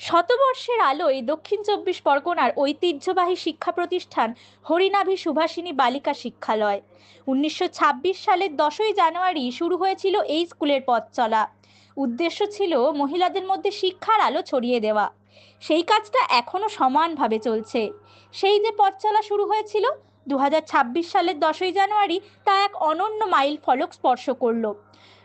শতবর্ষের আলোয় দক্ষিণ চব্বিশ পরগনার ঐতিহ্যবাহী শিক্ষা প্রতিষ্ঠান হরিনাভি সুভাষিনী বালিকা শিক্ষালয়। উনিশশো ছাব্বিশ সালের দশই জানুয়ারি শুরু হয়েছিল এই স্কুলের পথ চলা। উদ্দেশ্য ছিল মহিলাদের মধ্যে শিক্ষার আলো ছড়িয়ে দেওয়া। সেই কাজটা এখনও সমানভাবে চলছে। সেই যে পথ চলা শুরু হয়েছিল দু হাজার ছাব্বিশ সালের দশই জানুয়ারি তা এক অনন্য মাইল ফলক স্পর্শ করল।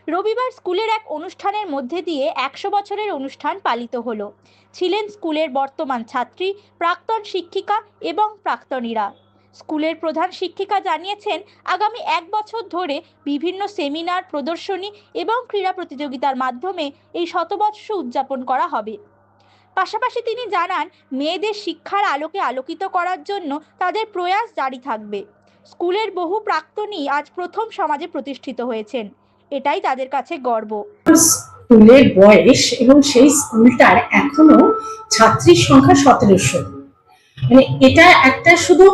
রবিবার স্কুলের এক অনুষ্ঠানের মধ্যে দিয়ে একশো বছরের অনুষ্ঠান পালিত হলো। ছিলেন স্কুলের বর্তমান ছাত্রী, প্রাক্তন শিক্ষিকা এবং প্রাক্তনীরা। স্কুলের প্রধান শিক্ষিকা জানিয়েছেন, আগামী এক বছর ধরে বিভিন্ন সেমিনার, প্রদর্শনী এবং ক্রীড়া প্রতিযোগিতার মাধ্যমে এই শতবর্ষ উদযাপন করা হবে। পাশাপাশি তিনি জানান, মেয়েদের শিক্ষার আলোকে আলোকিত করার জন্য তাদের প্রয়াস জারি থাকবে। স্কুলের বহু প্রাক্তনী আজ প্রথম সমাজে প্রতিষ্ঠিত হয়েছেন। এটাই তাদের কাছে গর্ব। স্কুলের বয়স এবং সেই স্কুলটার এখনও ছাত্রীর সংখ্যা সতেরোশো। মানে এটা একটা শুধু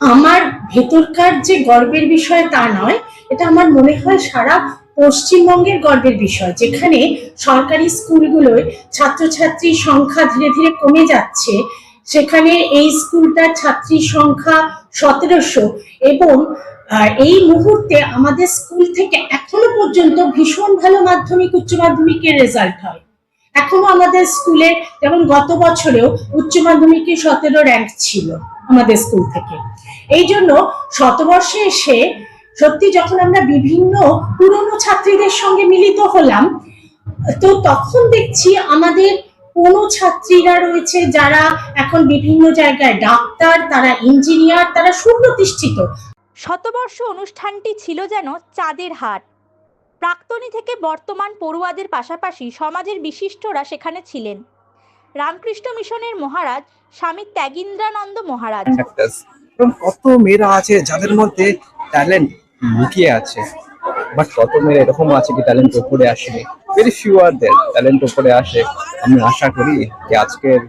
আমার ভেতরকার যে গর্বের বিষয় তা নয়, এটা আমার মনে হয় সারা পশ্চিমবঙ্গের গর্বের বিষয়, যেখানে সরকারি স্কুলগুলোয় ছাত্রছাত্রীর সংখ্যা ধীরে ধীরে কমে যাচ্ছে। সেখানে এই স্কুলটার ছাত্রীর সংখ্যা সতেরোশো এবং এই মুহূর্তে আমাদের স্কুল থেকে এখনও পর্যন্ত ভীষণ ভালো মাধ্যমিক, উচ্চ মাধ্যমিকের রেজাল্ট হয়। এখনও আমাদের স্কুলে যেমন গত বছরেও উচ্চ মাধ্যমিকে সতেরো র্যাঙ্ক ছিল আমাদের স্কুল থেকে। এই জন্য শতবর্ষে এসে সত্যি যখন আমরা বিভিন্ন পুরনো ছাত্রীদের সঙ্গে মিলিত হলাম, তো তখন দেখছি আমাদের কোনো ছাত্রীরা রয়েছে যারা এখন বিভিন্ন জায়গায় ডাক্তার তারা ইঞ্জিনিয়ার তারা সুপ্রতিষ্ঠিত। শতবর্ষ অনুষ্ঠানটি ছিল যেন চাঁদের হাট। প্রাক্তনী থেকে বর্তমান পড়ুয়াদের পাশাপাশি সমাজের বিশিষ্টরা সেখানে ছিলেন। রামকৃষ্ণ মিশনের মহারাজ স্বামী ত্যাগীন্দ্রানন্দ মহারাজ। কত মেয়েরা আছে যাদের মধ্যে ট্যালেন্ট লুকিয়ে আছে? বাট কত মেয়েরা এরকম আছে কি ট্যালেন্ট উপরে আসেনি? ভেরি ফিউ আর দের ট্যালেন্ট উপরে আসে। আমি আশা করি যে আজকের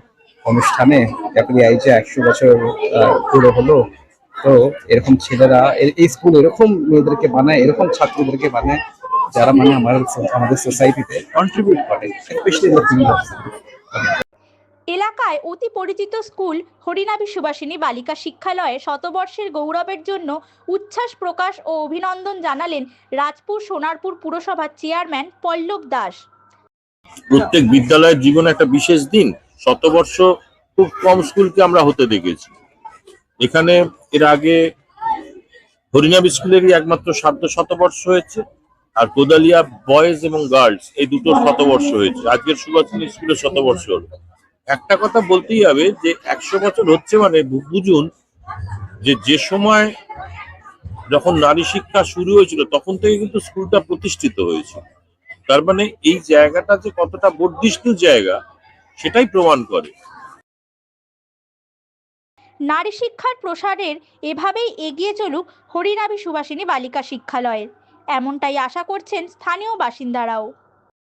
অনুষ্ঠানে চাকরি এই যে একশো বছর পুরো হলো, তো এরকম ছেলেরা, এই স্কুল এরকম মেয়েদেরকে বানায়, এরকম ছাত্রীদেরকে বানায়, যারা মানে আমার আমাদের সোসাইটিতে কন্ট্রিবিউট করে স্পেশালি এলাকায় অতি পরিচিত স্কুল হরিনাভি সুবাসিনী বালিকা শিক্ষালয়ে শতবর্ষের গৌরবের জন্য উচ্ছ্বাস প্রকাশ ও অভিনন্দন জানালেন রাজপুর সোনারপুর পুরসভার চেয়ারম্যান পল্লব দাস। প্রত্যেক বিদ্যালয়ের জীবনে একটা বিশেষ দিন, শতবর্ষ খুব কম স্কুলকে আমরা হতে দেখেছি। এখানে এর আগে হরিনাবি স্কুলেরই একমাত্র সাধ্য শতবর্ষ হয়েছে, আর কোদালিয়া বয়েজ এবং গার্লস এই দুটো শতবর্ষ হয়েছে। আজকের সুভাষিনী স্কুলের শতবর্ষ হলো। একটা কথা বলতেই হবে যে একশো বছর হচ্ছে মানে বুঝুন যে যে সময় যখন নারী শিক্ষা শুরু হয়েছিল, তখন থেকে কিন্তু স্কুলটা প্রতিষ্ঠিত হয়েছিল। তার মানে এই জায়গাটা যে কতটা বর্ধিষ্ণু জায়গা, সেটাই প্রমাণ করে। নারী শিক্ষার প্রসারের এভাবেই এগিয়ে চলুক হরিনাভি সুবাসিনী বালিকা শিক্ষালয়ের। এমনটাই আশা করছেন স্থানীয় বাসিন্দারাও।